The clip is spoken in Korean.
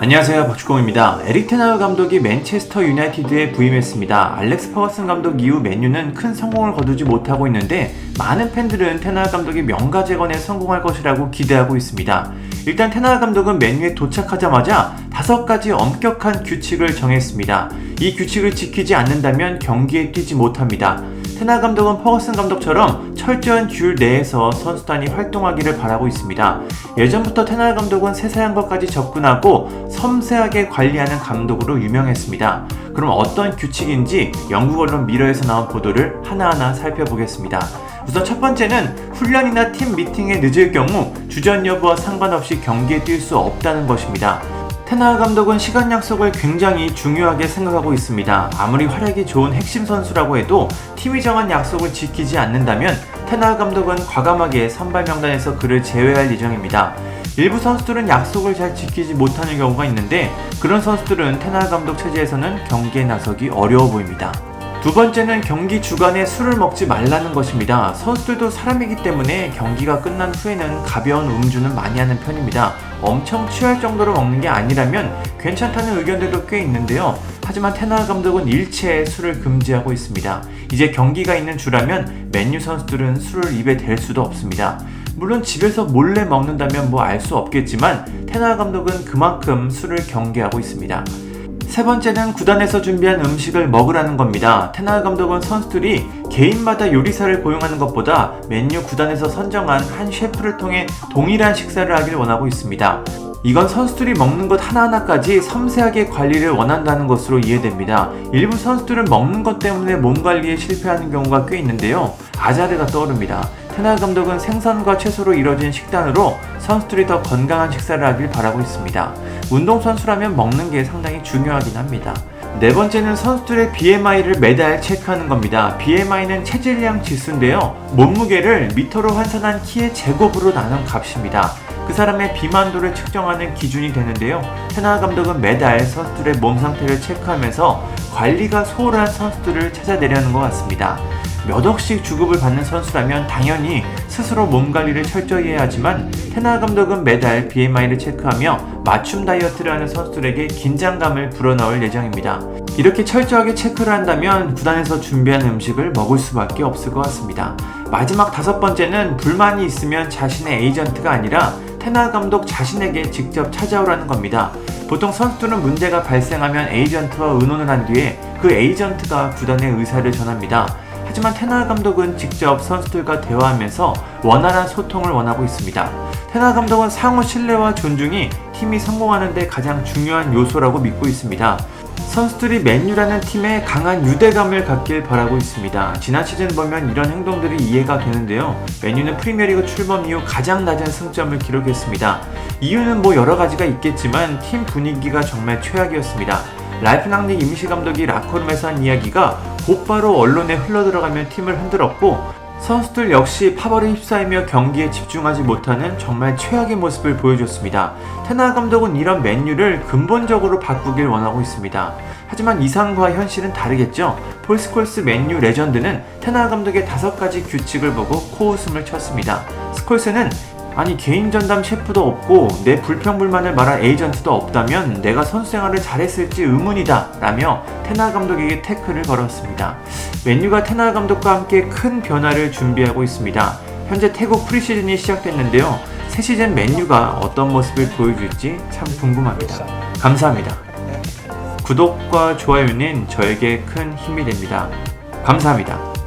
안녕하세요 박주공입니다. 에릭 테나우 감독이 맨체스터 유나이티드에 부임했습니다. 알렉스 퍼거슨 감독 이후 맨유는 큰 성공을 거두지 못하고 있는데 많은 팬들은 테나우 감독이 명가 재건에 성공할 것이라고 기대하고 있습니다. 일단 테나우 감독은 맨유에 도착하자마자 다섯 가지 엄격한 규칙을 정했습니다. 이 규칙을 지키지 않는다면 경기에 뛰지 못합니다. 테나 감독은 퍼거슨 감독처럼 철저한 규율 내에서 선수단이 활동하기를 바라고 있습니다. 예전부터 테나 감독은 세세한 것까지 접근하고 섬세하게 관리하는 감독으로 유명했습니다. 그럼 어떤 규칙인지 영국 언론 미러에서 나온 보도를 하나하나 살펴보겠습니다. 우선 첫 번째는 훈련이나 팀 미팅에 늦을 경우 주전 여부와 상관없이 경기에 뛸 수 없다는 것입니다. 테나 감독은 시간 약속을 굉장히 중요하게 생각하고 있습니다. 아무리 활약이 좋은 핵심 선수라고 해도 팀이 정한 약속을 지키지 않는다면 테나 감독은 과감하게 선발 명단에서 그를 제외할 예정입니다. 일부 선수들은 약속을 잘 지키지 못하는 경우가 있는데 그런 선수들은 테나 감독 체제에서는 경기에 나서기 어려워 보입니다. 두 번째는 경기 주간에 술을 먹지 말라는 것입니다. 선수들도 사람이기 때문에 경기가 끝난 후에는 가벼운 음주는 많이 하는 편입니다. 엄청 취할 정도로 먹는 게 아니라면 괜찮다는 의견들도 꽤 있는데요. 하지만 테나 감독은 일체 술을 금지하고 있습니다. 이제 경기가 있는 주라면 맨유 선수들은 술을 입에 댈 수도 없습니다. 물론 집에서 몰래 먹는다면 뭐 알 수 없겠지만 테나 감독은 그만큼 술을 경계하고 있습니다. 세 번째는 구단에서 준비한 음식을 먹으라는 겁니다. 테나 감독은 선수들이 개인마다 요리사를 고용하는 것보다 맨유 구단에서 선정한 한 셰프를 통해 동일한 식사를 하길 원하고 있습니다. 이건 선수들이 먹는 것 하나하나까지 섬세하게 관리를 원한다는 것으로 이해됩니다. 일부 선수들은 먹는 것 때문에 몸 관리에 실패하는 경우가 꽤 있는데요. 아자르가 떠오릅니다. 테나 감독은 생선과 채소로 이루어진 식단으로 선수들이 더 건강한 식사를 하길 바라고 있습니다. 운동선수라면 먹는 게 상당히 중요하긴 합니다. 네 번째는 선수들의 BMI를 매달 체크하는 겁니다. BMI는 체질량 지수인데요. 몸무게를 미터로 환산한 키의 제곱으로 나눈 값입니다. 그 사람의 비만도를 측정하는 기준이 되는데요. 테나 감독은 매달 선수들의 몸 상태를 체크하면서 관리가 소홀한 선수들을 찾아내려는 것 같습니다. 몇 억씩 주급을 받는 선수라면 당연히 스스로 몸 관리를 철저히 해야 하지만 테나 감독은 매달 BMI를 체크하며 맞춤 다이어트를 하는 선수들에게 긴장감을 불어넣을 예정입니다. 이렇게 철저하게 체크를 한다면 구단에서 준비한 음식을 먹을 수밖에 없을 것 같습니다. 마지막 다섯 번째는 불만이 있으면 자신의 에이전트가 아니라 테나 감독 자신에게 직접 찾아오라는 겁니다. 보통 선수들은 문제가 발생하면 에이전트와 의논을 한 뒤에 그 에이전트가 구단의 의사를 전합니다. 하지만 테나 감독은 직접 선수들과 대화하면서 원활한 소통을 원하고 있습니다. 테나 감독은 상호 신뢰와 존중이 팀이 성공하는 데 가장 중요한 요소라고 믿고 있습니다. 선수들이 맨유라는 팀에 강한 유대감을 갖길 바라고 있습니다. 지난 시즌 보면 이런 행동들이 이해가 되는데요. 맨유는 프리미어리그 출범 이후 가장 낮은 승점을 기록했습니다. 이유는 뭐 여러 가지가 있겠지만 팀 분위기가 정말 최악이었습니다. 라이프낭릭 임시 감독이 라커룸에서 한 이야기가 곧바로 언론에 흘러들어가며 팀을 흔들었고 선수들 역시 파벌에 휩싸이며 경기에 집중하지 못하는 정말 최악의 모습을 보여줬습니다. 테나 감독은 이런 맨유를 근본적으로 바꾸길 원하고 있습니다. 하지만 이상과 현실은 다르겠죠. 폴스콜스 맨유 레전드는 테나 감독의 다섯 가지 규칙을 보고 코웃음을 쳤습니다. 스콜스는 아니 개인 전담 셰프도 없고 내 불평불만을 말할 에이전트도 없다면 내가 선수 생활을 잘했을지 의문이다 라며 테나 감독에게 태클을 걸었습니다. 맨유가 테나 감독과 함께 큰 변화를 준비하고 있습니다. 현재 태국 프리시즌이 시작됐는데요. 새 시즌 맨유가 어떤 모습을 보여줄지 참 궁금합니다. 감사합니다. 구독과 좋아요는 저에게 큰 힘이 됩니다. 감사합니다.